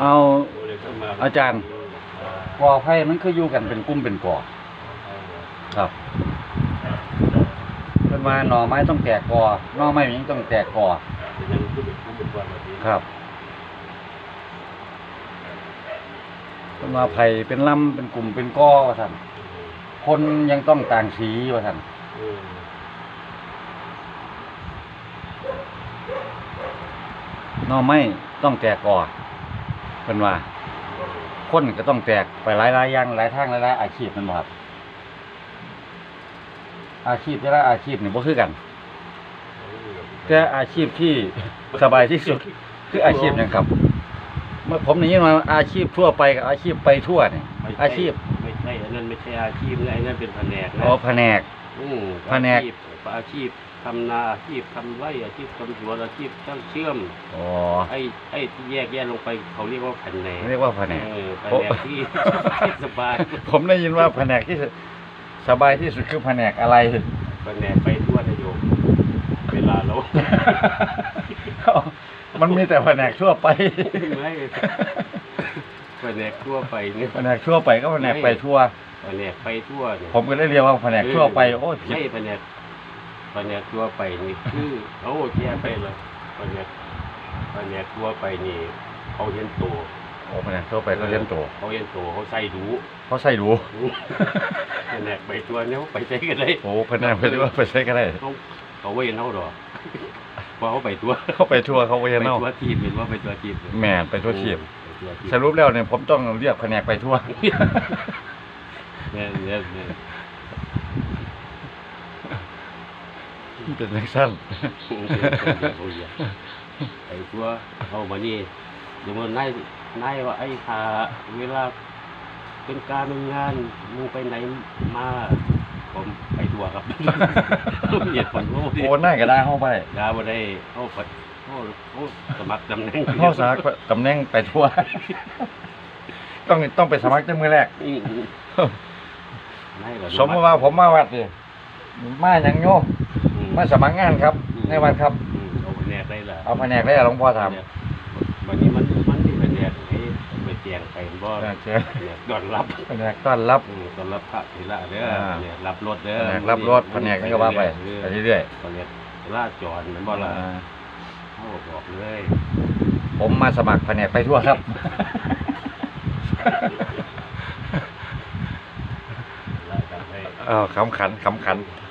เอาอาจารย์กอไผ่มันคืออยู่กันเป็นกลุ่มเป็นกอครับเป็นว่าหน่อไม้ต้องแตกกอหน่อไม้ยังต้องแตกกอเป็นยังคือเป็นผู้เป็นวันแบบนี้ครับเป็นว่าไผ่เป็นลำเป็นกลุ่มเป็นกอว่าท่านคนยังต้องต่างสีว่าท่านหน่อไม้ต้องแตกกอ เป็นว่า คนก็ต้องแตกไปหลายหลายๆอย่างหลายทางหลายหลายอาชีพแมันบ่ครับอาชีพแต่ละอาชีพนี่บ่คือกัน แต่อาชีพที่สบายที่สุด คืออาชีพหยังครับ เมื่อผมได้ยินว่าอาชีพทั่วไปกับอาชีพไปทั่วเนี่ยไม่ใช่อาชีพไม่ใช่อันนั้นไม่ใช่อาชีพนะไอ้นั่นเป็นแผนกนะอ๋อแผนก อืมแผนก อาชีพอาชีพทำนาอาชีพทำไร่อาชีพทำสวนอาชีพช่างเชื่อม อ๋อไอ้ไอ้ที่แยกแยะลงไปเขาเรียกว่าแผนกเรียกว่าแผนก เออแผโอ้นกที่ ที่สบายผมได้ยินว่าแผนกที่สบายที่สุดคือแผนกอะไร แผนกไปทั่วนะโยมเวลาเรา มันมีแต่แผนกทั่วไป ไม่ แผนกทั่วไปเนี่ยแผนกทั่วไปก็แผนกไปทั่วแผนกไปทั่วเนี่ยผมก็ได้เรียกว่าแผนกทั่วไปโอ้ยผิดไม่แผนกแผนกทั่วไปนี่คือโอ้แย่ไปเลยแผนกแผนกทั่วไปนี่เขาเห็นตัวโอ้แผนกทั่วไปก็เรียนโตเขาเห็นตัวเขาใส่ดูเขาใส่ดูแผนกไปทั่วเนี่ยเขาไปใช้กันได้โอ้แผนกไปทั่วไปใช้ก็ได้เขาเขาไม่เห็นเขาดอกเพราะเขาไปทั่วเขาไปทั่วเขาไปไปเห็นเนาะทั่วทีมเห็นว่าไปทั่วทีมแม่นไปทั่วทีม ไปทั่วทีมสรุปแล้วเนี่ยผมต้องเรียกแผนกไปทั่ว เนี่ยเนี่ยเนี่ยเป็นนักสั้นไอ้ตัวเอามานี่เดี๋ยวมันนายนายว่าไอ้ทาเวลาเป็นการเป็นงานมึงไปไหนมาผมไปตัวครับ เหยียดผลโอ้ยโอ้น่าก็ได้เข้าไปยาบ่ได้เข้าไป เข้าเข้าสมัครตำแหน่งเข้าสมัครตำแหน่งไปทั่ว ต้องต้องไปสมัครจังมือแรกอืมอืมนายก็สมมติว่าผมมาวัดดิมาอย่างโยมอืมาสมัครงานครับ ในวัดครับอืมเอาแผนกได้ละเอาแผนกได้หลวงพ่อถามวันนี้มันมันที่แผนกให้ไปแจงไปบ่แผนกแจ้งแผนกต้อนรับแผนกต้อนรับอืมต้อนรับพระธีระเด้ออ่าเนี่ยรับรถเด้แผอนกรับรถแผนกนี่ก็ว่าไปไปเรื่อยแผนกลาดจอดเหมือนบ่ๆล่ะ อ่าเขาบอกเลยผมมาสมัครแผนกไปทั่วครับลาดกันให้ เออขำขันขำขันเ